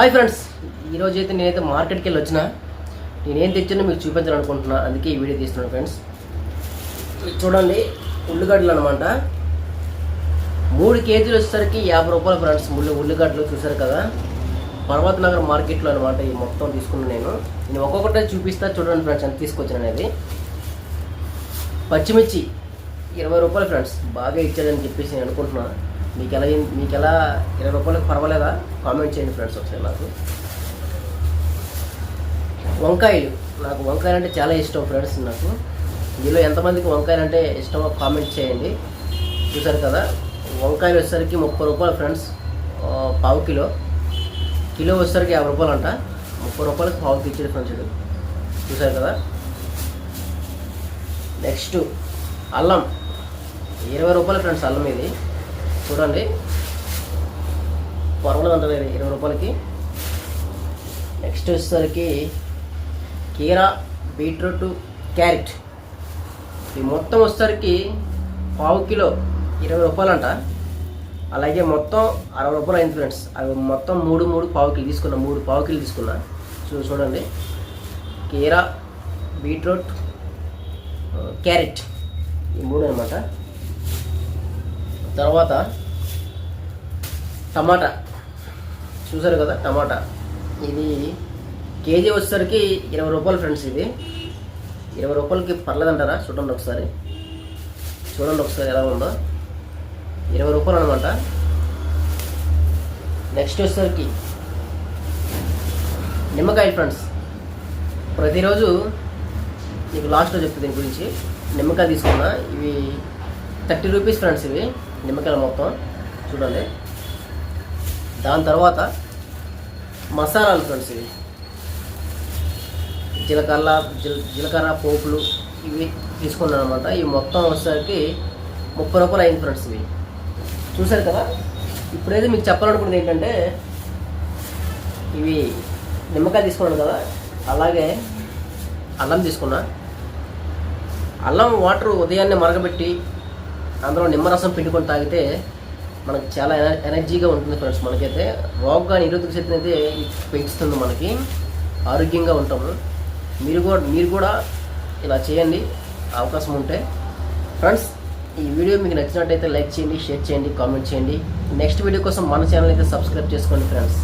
Hi friends ఈరోజు అయితే నేనైతే మార్కెట్కి వెళ్ళి వచ్చిన. నేనేం తెచ్చానో మీకు చూపించాలనుకుంటున్నా. అందుకే ఈ వీడియో తీస్తున్నాను ఫ్రెండ్స్. చూడండి ఉల్లిగడ్డలు అనమాట మూడు కేజీలు వచ్చేసరికి యాభై రూపాయలు ఫ్రెండ్స్ ముళ్ళు ఉల్లిగడ్డలు చూసారు కదా. పర్వత నగర్ మార్కెట్లో అనమాట ఈ మొత్తం తీసుకున్నాను నేను. నేను ఒక్కొక్కటే చూపిస్తా చూడండి ఫ్రెండ్స్ అని తీసుకొచ్చాను అనేది. పచ్చిమిర్చి ఇరవై రూపాయలు ఫ్రెండ్స్ బాగా ఇచ్చాడని చెప్పేసి నేను అనుకుంటున్నాను మీకు ఎలా మీకు ఎలా ఇరవై రూపాయలకు పర్వాలేదా? కామెంట్ చేయండి ఫ్రెండ్స్ ఒకసారి నాకు. వంకాయలు. నాకు వంకాయలు అంటే చాలా ఇష్టం ఫ్రెండ్స్ నాకు. మీలో ఎంతమందికి వంకాయలు అంటే ఇష్టమో కామెంట్ చేయండి. చూసారు కదా? వంకాయలు వచ్చేసరికి ముప్పై రూపాయలు ఫ్రెండ్స్ పావు కిలో. కిలో వచ్చేసరికి యాభై రూపాయలు అంట ముప్పై రూపాయలకు పావు ఇచ్చాడు ఫ్రెండ్స్ ఇది చూసారు కదా? నెక్స్ట్ అల్లం. ఇరవై రూపాయలు ఫ్రెండ్స్ అల్లం ఇది. చూడండి. పర్వాలేదు అంటారు ఇరవై రూపాయలకి. నెక్స్ట్ వచ్చేసరికి కీరా బీట్రూట్ క్యారెట్. ఈ మొత్తం వచ్చేసరికి పావు కిలో ఇరవై రూపాయలంట. అలాగే మొత్తం అరవై రూపాయలు అయింది ఫ్రెండ్స్. అవి మొత్తం మూడు మూడు పావు కిలో తీసుకున్నా మూడు పావు కిలో తీసుకున్నా. చూ చూడండి. కీరా బీట్రూట్ క్యారెట్. ఈ మూడు అనమాట తర్వాత టమాటా. చూసారు కదా టమాటా. ఇది కేజీ వచ్చేసరికి ఇరవై రూపాయలు ఫ్రెండ్స్ ఇది. ఇరవై రూపాయలకి పర్లేదంటారా? చూడండి ఒకసారి. చూడండి ఒకసారి ఎలా ఉందో. ఇరవై రూపాయలు అనమాట నెక్స్ట్ వచ్చేసరికి నిమ్మకాయ ఫ్రెండ్స్. ప్రతిరోజు నీకు లాస్ట్లో చెప్తుంది దీని గురించి. నిమ్మకాయ తీసుకున్నా. ఇవి థర్టీ రూపీస్ ఫ్రెండ్స్ ఇవి. నిమ్మకాయలు మొత్తం చూడండి. దాని తర్వాత మసాలాలు ఫ్రెండ్స్ ఇవి. జీలకర్ర జీలకర్ర పోపులు ఇవి తీసుకున్నాను అనమాట ఇవి మొత్తం వచ్చేసరికి ముప్పై రూపాయలు అయింది ఫ్రెండ్స్ ఇవి. చూసారు కదా? ఇప్పుడైతే మీకు చెప్పాలనుకున్నది ఏంటంటే ఇవి నిమ్మకాయ తీసుకున్నాను కదా? అలాగే అల్లం తీసుకున్నా. అల్లం వాటర్ ఉదయాన్నే మరగబెట్టి అందులో నిమ్మరసం పిండుకొని తాగితే మనకు చాలా ఎనర్జీగా ఉంటుంది ఫ్రెండ్స్. మనకైతే రోగ నిరోధక శక్తిని అయితే పెంచుతుంది మనకి. ఆరోగ్యంగా ఉంటాము. మీరు కూడా మీరు కూడా ఇలా చేయండి. అవకాశం ఉంటే ఫ్రెండ్స్ ఈ వీడియో మీకు నచ్చినట్టయితే లైక్ చేయండి షేర్ చేయండి కామెంట్ చేయండి. నెక్స్ట్ వీడియో కోసం మన ఛానల్ అయితే సబ్స్క్రైబ్ చేసుకోండి ఫ్రెండ్స్.